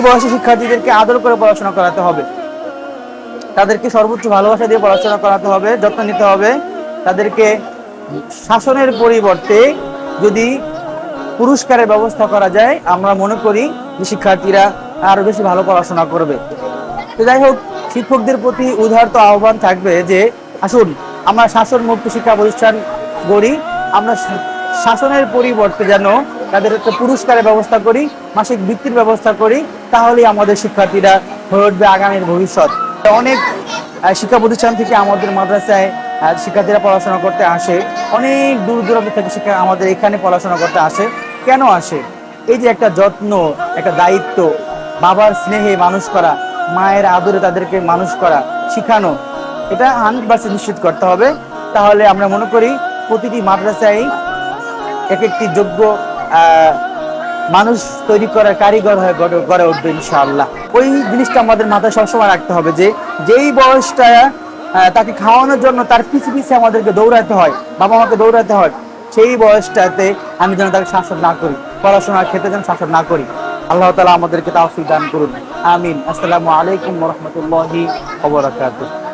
এই বয়সে শিক্ষার্থীদেরকে আদর করে পড়াশোনা করাতে হবে। তাদেরকে সর্বোচ্চ ভালোবাসা দিয়ে পড়াশোনা করাতে হবে, যত্ন নিতে হবে। তাদেরকে শাসনের পরিবর্তে যদি পুরস্কারের ব্যবস্থা করা যায়, আমরা মনে করি যে শিক্ষার্থীরা আরও বেশি ভালো পড়াশোনা করবে। তো যাই হোক, শিক্ষকদের প্রতি উদারত আহ্বান থাকবে যে, আসুন, আমরা শাসন মুক্ত শিক্ষা প্রতিষ্ঠান গড়ি, আমরা শাসনের পরিবর্তে যেন তাদের একটা পুরস্কারের ব্যবস্থা করি, মাসিক বৃত্তির ব্যবস্থা করি, তাহলেই আমাদের শিক্ষার্থীরা হয়ে উঠবে আগামীর ভবিষ্যৎ। অনেক শিক্ষা প্রতিষ্ঠান থেকে আমাদের মাদ্রাসায় শিক্ষার্থীরা পড়াশোনা করতে আসে। অনেক দূর দূরান্ত থেকে শিক্ষা আমাদের এখানে পড়াশোনা করতে আসে। কেন আসে? এই যে একটা যত্ন, একটা দায়িত্ব, বাবার স্নেহে মানুষ করা, মায়ের আদরে তাদেরকে মানুষ করা, শিখানো, এটা হান্ড্রেড নিশ্চিত করতে হবে। তাহলে আমরা মনে করি প্রতিটি মাদ্রাসায় এক একটি যোগ্য মানুষ তৈরি করার কারিগর হয়ে গড়ে- উঠবে ইনশাআল্লাহ। ওই জিনিসটা আমাদের মাথায় সবসময় রাখতে হবে যে, যেই বয়সটা তাকে খাওয়ানোর জন্য তার পিছে পিছে আমাদেরকে দৌড়াতে হয়, বাবা মাকে দৌড়াতে হয়, সেই বয়সটাতে আমি যেন তাকে শাসন না করি, পড়াশোনার ক্ষেত্রে যেন শাসন না করি। আল্লাহ তালা আমাদেরকে তাওফিক দান করুন। আমিন। আসসালামু আলাইকুম রহমতুল্লাহি ওবরাকাতুহ